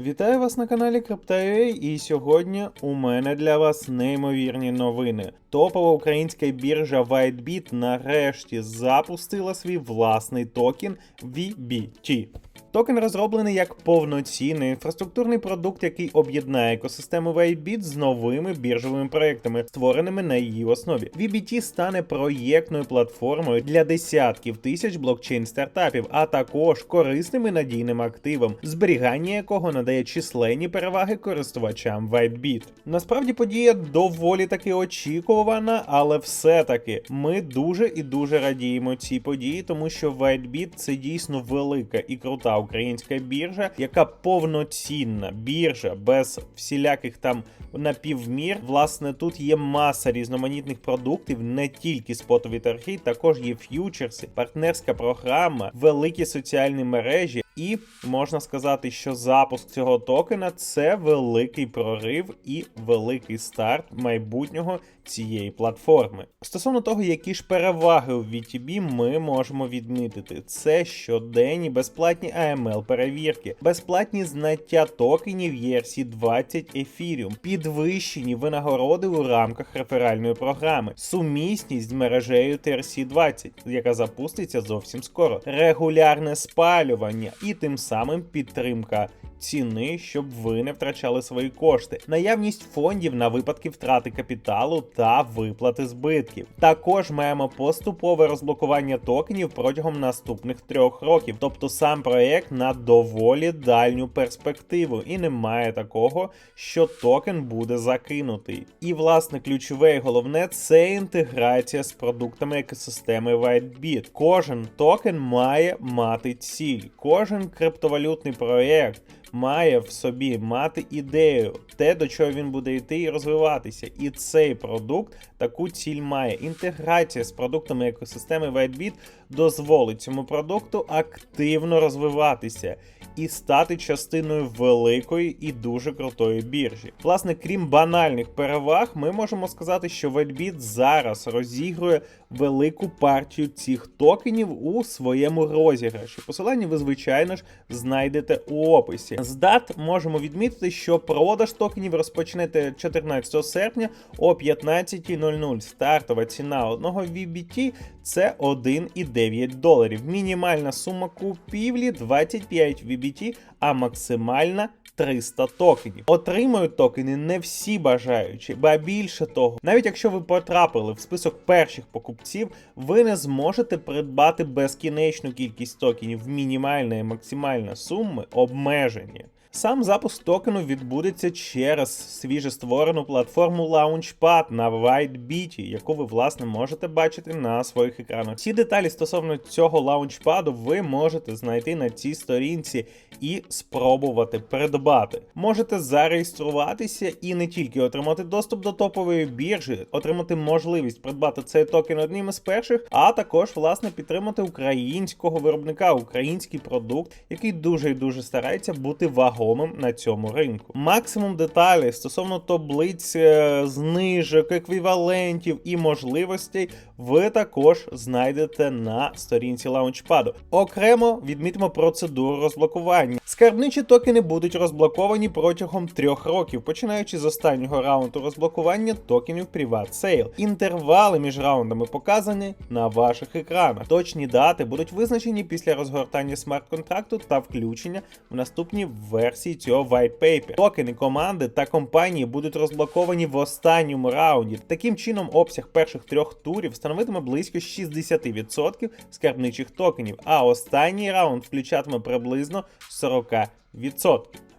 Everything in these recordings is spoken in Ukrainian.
Вітаю вас на каналі Crypto.ua і сьогодні у мене для вас неймовірні новини. Топова українська біржа WhiteBit нарешті запустила свій власний токен VBT. Токен розроблений як повноцінний інфраструктурний продукт, який об'єднає екосистему WhiteBit з новими біржовими проектами, створеними на її основі. VBT стане проєктною платформою для десятків тисяч блокчейн стартапів, а також корисним і надійним активом, зберігання якого надає численні переваги користувачам WhiteBit. Насправді подія доволі таки очікувана, але все-таки ми дуже і дуже радіємо цій події, тому що WhiteBit це дійсно велика і крута українська біржа, яка повноцінна біржа без всіляких там напівмір. Власне, тут є маса різноманітних продуктів, не тільки спотові торги, також є ф'ючерси, партнерська програма, великі соціальні мережі. І можна сказати, що запуск цього токена це великий прорив і великий старт майбутнього цієї платформи. Стосовно того, які ж переваги у VTB ми можемо відмітити, це щоденні безплатні AML перевірки, безплатні знаття токенів ERC20 Ethereum, підвищені винагороди у рамках реферальної програми, сумісність з мережею TRC20, яка запуститься зовсім скоро, регулярне спалювання і тим самим підтримка ціни, щоб ви не втрачали свої кошти, наявність фондів на випадки втрати капіталу та виплати збитків. Також маємо поступове розблокування токенів протягом наступних трьох років, тобто сам проект на доволі дальню перспективу, і немає такого, що токен буде закинутий. І власне ключове і головне це інтеграція з продуктами екосистеми WhiteBit. Кожен токен має мати ціль, кожен криптовалютний проект має в собі мати ідею, те, до чого він буде йти і розвиватися. І цей продукт таку ціль має. Інтеграція з продуктами екосистеми WhiteBit дозволить цьому продукту активно розвиватися і стати частиною великої і дуже крутої біржі. Власне, крім банальних переваг, ми можемо сказати, що WhiteBit зараз розігрує велику партію цих токенів у своєму розіграші. Посилання ви, звичайно ж, знайдете у описі. З дат можемо відмітити, що продаж токенів розпочнете 14 серпня о 15.00. Стартова ціна одного VBT це 1,9 доларів. Мінімальна сума купівлі 25 VBT, а максимальна 300 токенів. Отримають токени не всі бажаючі, ба більше того, навіть якщо ви потрапили в список перших покупців, ви не зможете придбати безкінечну кількість токенів. Мінімальна і максимальна суми обмежені. Сам запуск токену відбудеться через свіже створену платформу Launchpad на WhiteBit, яку ви власне можете бачити на своїх екранах. Всі деталі стосовно цього лаунчпаду ви можете знайти на цій сторінці і спробувати придбати. Можете зареєструватися і не тільки отримати доступ до топової біржі, отримати можливість придбати цей токен одним із перших, а також власне підтримати українського виробника, український продукт, який дуже і дуже старається бути вагомим на цьому ринку. Максимум деталей стосовно таблиць е, знижок, еквівалентів і можливостей ви також знайдете на сторінці лаунчпаду. Окремо відмітимо процедуру розблокування. Скарбничі токени будуть розблоковані протягом трьох років, починаючи з останнього раунду розблокування токенів Privat Sale. Інтервали між раундами показані на ваших екранах. Точні дати будуть визначені після розгортання смарт-контракту та включення в наступні версії цього white paper. Токени команди та компанії будуть розблоковані в останньому раунді. Таким чином, обсяг перших трьох турів становитиме близько 60% скарбничих токенів, а останній раунд включатиме приблизно 40%.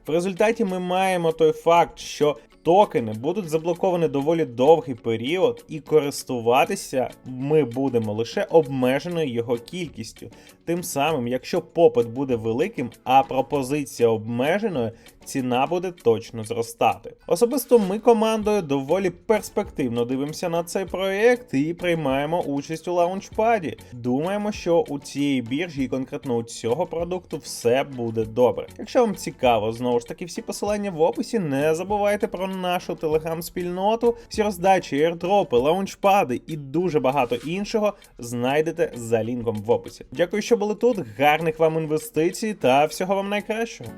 В результаті ми маємо той факт, що токени будуть заблоковані доволі довгий період, і користуватися ми будемо лише обмеженою його кількістю. Тим самим, якщо попит буде великим, а пропозиція обмеженою, ціна буде точно зростати. Особисто ми командою доволі перспективно дивимося на цей проект і приймаємо участь у лаунчпаді. Думаємо, що у цієї біржі і конкретно у цього продукту все буде добре. Якщо вам цікаво, знову ж таки, всі посилання в описі, не забувайте про нашу телеграм-спільноту, всі роздачі, ейрдропи, лаунчпади і дуже багато іншого знайдете за лінком в описі. Дякую, що були тут. Гарних вам інвестицій та всього вам найкращого.